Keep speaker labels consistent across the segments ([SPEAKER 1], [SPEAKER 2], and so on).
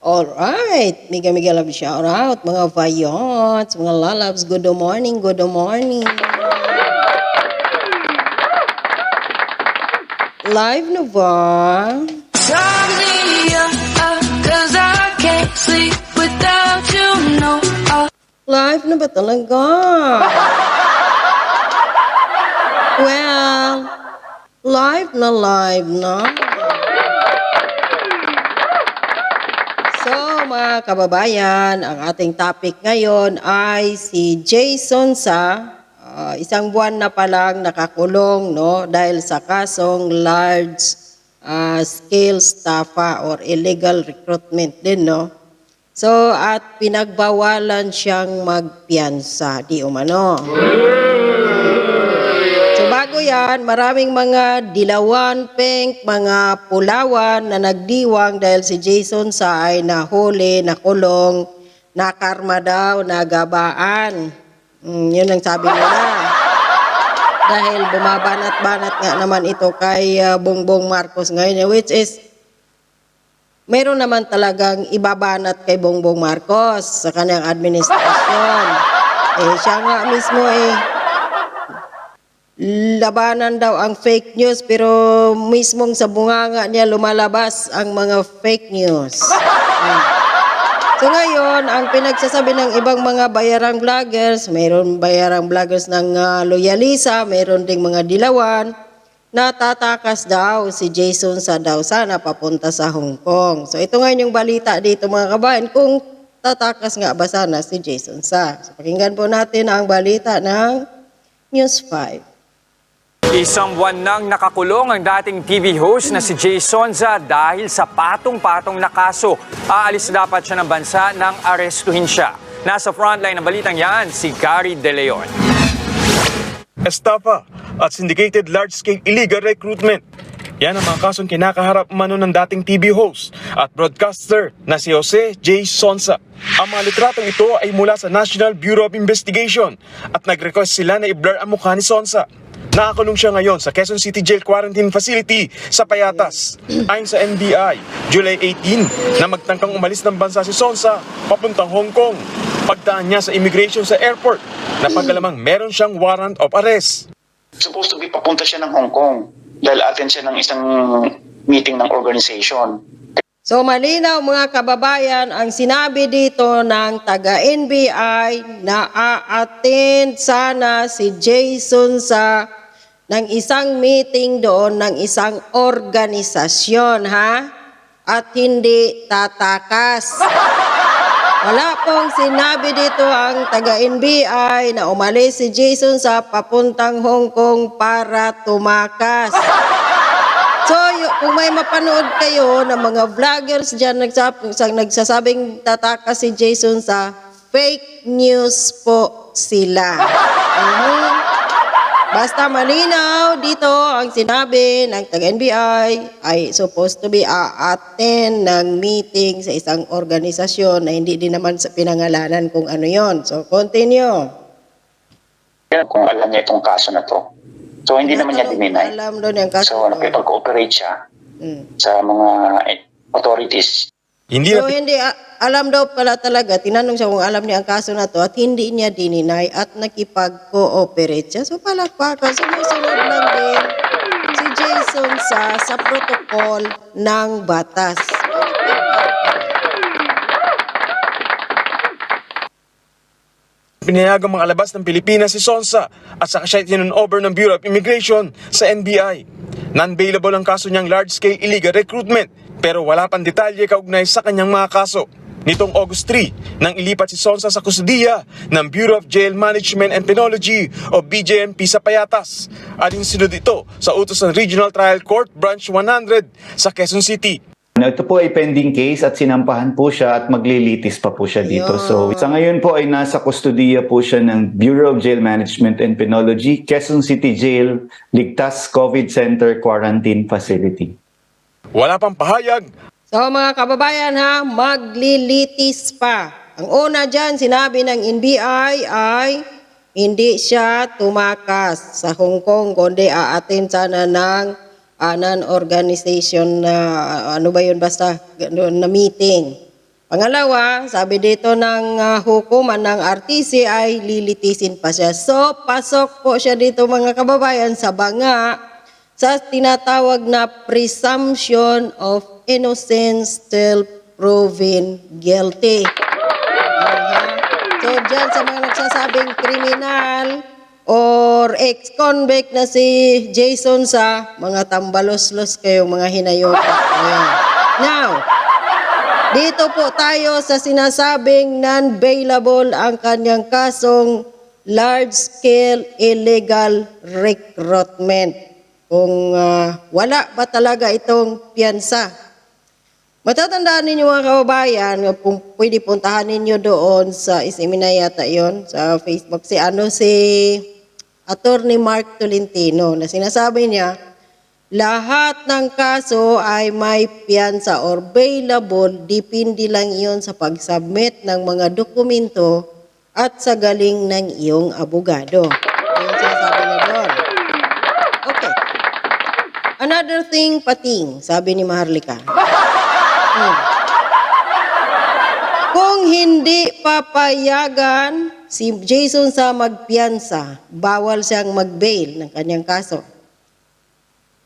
[SPEAKER 1] Alright, mega mega love shout out mga vayots, mga lalabs, good morning, good morning. Live na ba?
[SPEAKER 2] Turn me up, up, cause I can't sleep without you, no. Uh,
[SPEAKER 1] Live na ba talaga? well, live na live na. Mga kababayan, ang ating topic ngayon ay si Jason sa ah, isang buwan na palang nakakulong no dahil sa kasong large ah, scale staffa or illegal recruitment din no. So, at pinagbawalan siyang magpiyansa, di umano. So, bago yan, maraming mga dilawan, pink, mga pulawan na nagdiwang dahil si Jason sa ay nahuli, nakulong, nakarma daw, nagabaan. Mm, yun ang sabi nila. Dahil bumabanat-banat nga naman ito kay ah, Bongbong Marcos ngayon, which is meron naman talagang ibabanat kay Bongbong Marcos sa kanyang administrasyon. Eh, siya nga mismo eh, labanan daw ang fake news pero mismong sa bunganga niya lumalabas ang mga fake news. So ngayon, ang pinagsasabi ng ibang mga bayarang vloggers, mayroon bayarang vloggers ng ah, Loyalisa, mayroon ding mga dilawan, natatakas daw si Jason sa daw sana papunta sa Hong Kong. So ito ngayon yung balita dito mga kabayan, kung tatakas nga ba sana si Jason sa. So pakinggan po natin ang balita ng News 5.
[SPEAKER 3] Isang buwan nang nakakulong ang dating TV host na si Jay Sonza dahil sa patong-patong na kaso. Aalis dapat siya ng bansa nang arestuhin siya. Nasa frontline ng balitang yan, si Gary De Leon.
[SPEAKER 4] estafa at syndicated large-scale illegal recruitment. Yan ang mga kasong kinakaharap mano ng dating TV host at broadcaster na si Jose J. Sonsa. Ang mga litratong ito ay mula sa National Bureau of Investigation at nag-request sila na i-blur ang mukha ni Sonsa. Nakakulong siya ngayon sa Quezon City Jail Quarantine Facility sa Payatas. Ayon sa NBI, July 18 na magtangkang umalis ng bansa si Sonsa papuntang Hong Kong. Pagdaan niya sa immigration sa airport na pagkalamang meron siyang warrant of arrest.
[SPEAKER 5] supposed to be papunta siya ng Hong Kong dahil attend siya ng isang meeting ng organization.
[SPEAKER 1] So malinaw mga kababayan, ang sinabi dito ng taga-NBI na a-attend sana si Jason sa ng isang meeting doon ng isang organisasyon ha at hindi tatakas. Wala pong sinabi dito ang taga-NBI na umalis si Jason sa papuntang Hong Kong para tumakas. So, kung may mapanood kayo ng mga vloggers dyan nagsab- sa- nagsasabing tatakas si Jason sa fake news po sila. Mhm. Basta malinaw dito ang sinabi ng taga-NBI ay supposed to be a-attend ng meeting sa isang organisasyon na hindi din naman sa pinangalanan kung ano yon. So, continue.
[SPEAKER 5] Kaya kung alam niya itong kaso na to. So hindi naman niya dininay.
[SPEAKER 1] Alam doon yung kaso.
[SPEAKER 5] So nakipag-cooperate siya
[SPEAKER 1] Mm.
[SPEAKER 5] sa mga authorities.
[SPEAKER 4] Hindi
[SPEAKER 1] So
[SPEAKER 4] na
[SPEAKER 1] hindi a- alam daw pala talaga, tinanong siya kung alam niya ang kaso na to at hindi niya dininay at nakipag-cooperate siya. So palakpakan, sumusunod lang din si Jason sa sa protocol ng batas.
[SPEAKER 4] pinayagang mga alabas ng Pilipinas si Sonsa at saka siya over ng Bureau of Immigration sa NBI. Non-bailable ang kaso niyang large-scale illegal recruitment pero wala pang detalye kaugnay sa kanyang mga kaso. Nitong August 3, nang ilipat si Sonsa sa kustudiya ng Bureau of Jail Management and Penology o BJMP sa Payatas. Aling sinunod ito sa utos ng Regional Trial Court Branch 100 sa Quezon City.
[SPEAKER 6] Ito po ay pending case at sinampahan po siya at maglilitis pa po siya dito. So sa ngayon po ay nasa kustudiya po siya ng Bureau of Jail Management and Penology, Quezon City Jail, Ligtas COVID Center Quarantine Facility.
[SPEAKER 4] Wala pang pahayag
[SPEAKER 1] So mga kababayan ha, maglilitis pa. Ang una dyan, sinabi ng NBI ay hindi siya tumakas sa Hong Kong, kundi aatin sana ng uh, non-organization na ano ba yun basta na meeting. Pangalawa, sabi dito ng ah, hukuman ng RTC ay lilitisin pa siya. So, pasok po siya dito mga kababayan sa banga sa tinatawag na presumption of innocence till proven guilty. Aha. So, dyan sa mga nagsasabing kriminal or ex-convict na si Jason sa mga tambalos-los kayong mga hinayok. Ayan. Now, dito po tayo sa sinasabing non-bailable ang kanyang kasong large-scale illegal recruitment. Kung ah, wala ba talaga itong piyansa. Matatandaan ninyo mga kababayan, kung pwede puntahan ninyo doon sa isimina yata yon sa Facebook, si ano si Attorney Mark Tolentino na sinasabi niya, lahat ng kaso ay may piyansa or bailable, depende lang iyon sa pag-submit ng mga dokumento at sa galing ng iyong abogado. Yung sinasabi niya doon. Okay. Another thing, pating, sabi ni Maharlika. Hmm. Kung hindi papayagan si Jason sa magpiyansa, bawal siyang mag-bail ng kanyang kaso.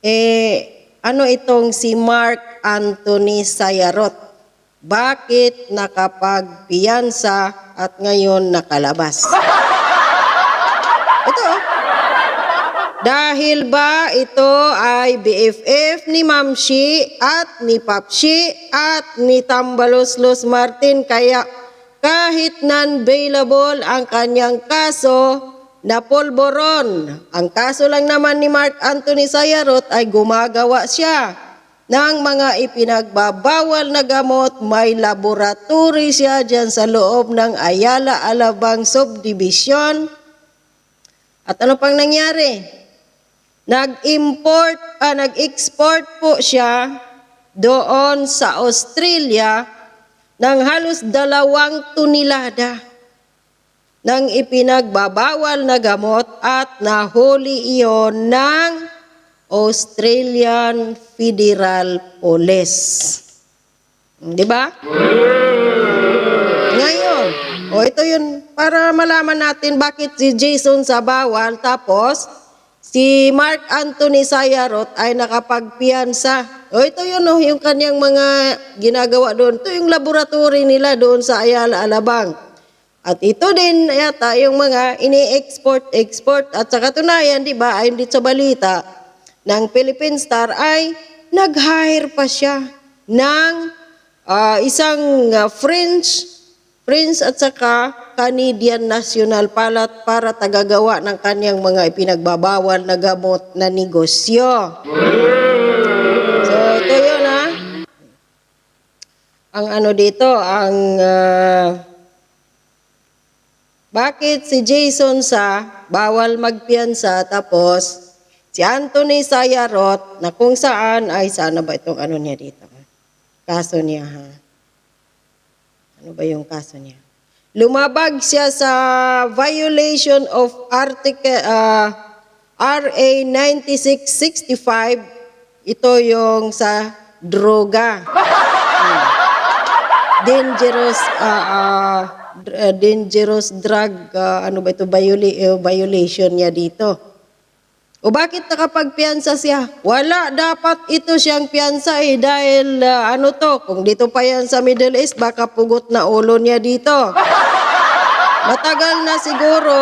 [SPEAKER 1] Eh, ano itong si Mark Anthony Sayarot? Bakit nakapagpiyansa at ngayon nakalabas? Ito, oh. Dahil ba ito ay BFF ni Ma'am Shi at ni Papshi at ni Tambaloslos Martin kaya kahit non-bailable ang kanyang kaso na polboron. Ang kaso lang naman ni Mark Anthony Sayarot ay gumagawa siya ng mga ipinagbabawal na gamot. May laboratory siya dyan sa loob ng Ayala Alabang Subdivision. At ano pang nangyari? Nag-import, ah, nag-export po siya doon sa Australia ng halos dalawang tunilada ng ipinagbabawal na gamot at nahuli iyon ng Australian Federal Police. Di ba? Ngayon, o ito yun, para malaman natin bakit si Jason sa bawal, tapos si Mark Anthony Sayarot ay nakapagpiyansa. O ito yun, oh, yung kanyang mga ginagawa doon. Ito yung laboratory nila doon sa Ayala, Alabang. At ito din yata yung mga ini-export, export. At sa katunayan, di ba, ayon dito sa balita ng Philippine Star ay nag-hire pa siya ng ah, isang ah, French Prince at saka Canadian National Palat para tagagawa ng kanyang mga ipinagbabawal na gamot na negosyo. So, ito yun ha. Ang ano dito, ang ah, bakit si Jason sa bawal magpiyansa tapos si Anthony Sayarot na kung saan ay sana ba itong ano niya dito? Kaso niya ha. Ano ba yung kaso niya? Lumabag siya sa violation of Article ah, RA 9665. Ito yung sa droga. Hmm. Dangerous dr- ah, dangerous drug ah, ano ba ito viola- eh, violation niya dito. O bakit nakapagpiyansa siya? Wala, dapat ito siyang piyansa eh dahil ah, ano to, kung dito pa yan sa Middle East, baka pugot na ulo niya dito. Matagal na siguro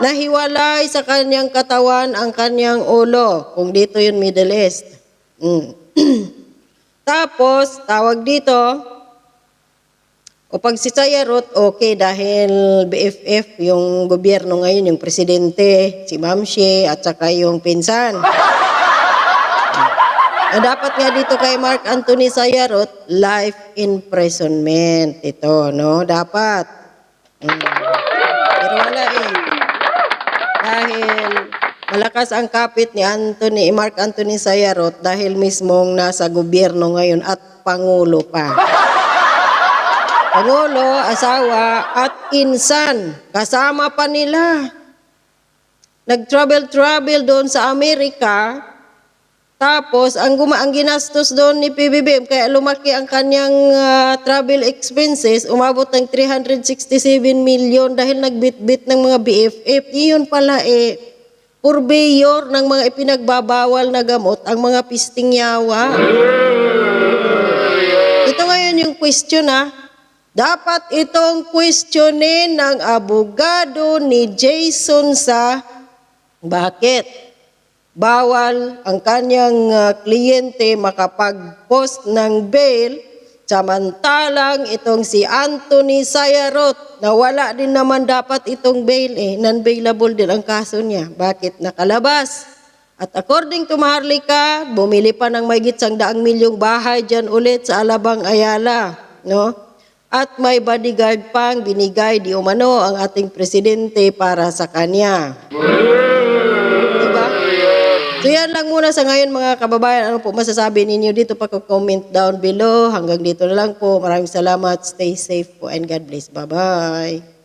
[SPEAKER 1] nahiwalay sa kanyang katawan ang kanyang ulo, kung dito yun Middle East. Mm. Tapos, tawag dito, o pag si Sayarot, okay, dahil BFF, yung gobyerno ngayon, yung presidente, si Ma'am Shea, at saka yung pinsan. Ah, dapat nga dito kay Mark Anthony Sayarot, life imprisonment. Ito, no? Dapat. Mm. Pero wala eh. Dahil malakas ang kapit ni Anthony, Mark Anthony Sayarot dahil mismong nasa gobyerno ngayon at pangulo pa. Pangulo, asawa, at insan. Kasama pa nila. Nag-travel-travel doon sa Amerika Tapos, ang, guma ang ginastos doon ni PBBM, kaya lumaki ang kanyang ah, travel expenses, umabot ng 367 million dahil nagbitbit ng mga BFF. Iyon pala eh, purveyor ng mga ipinagbabawal na gamot, ang mga pisting yawa. Ito ngayon yung question ha. Dapat itong questionin ng abogado ni Jason sa bakit? Bawal ang kanyang ah, kliyente makapag-post ng bail samantalang itong si Anthony Sayarot na wala din naman dapat itong bail eh non-bailable din ang kaso niya. Bakit nakalabas? At according to Maharlika bumili pa ng may sang daang milyong bahay dyan ulit sa Alabang Ayala no? At may bodyguard pang binigay di umano ang ating presidente para sa kanya. Diba? So yan lang muna sa ngayon mga kababayan. Ano po masasabi ninyo dito? Pag-comment down below. Hanggang dito na lang po. Maraming salamat. Stay safe po and God bless. Bye-bye.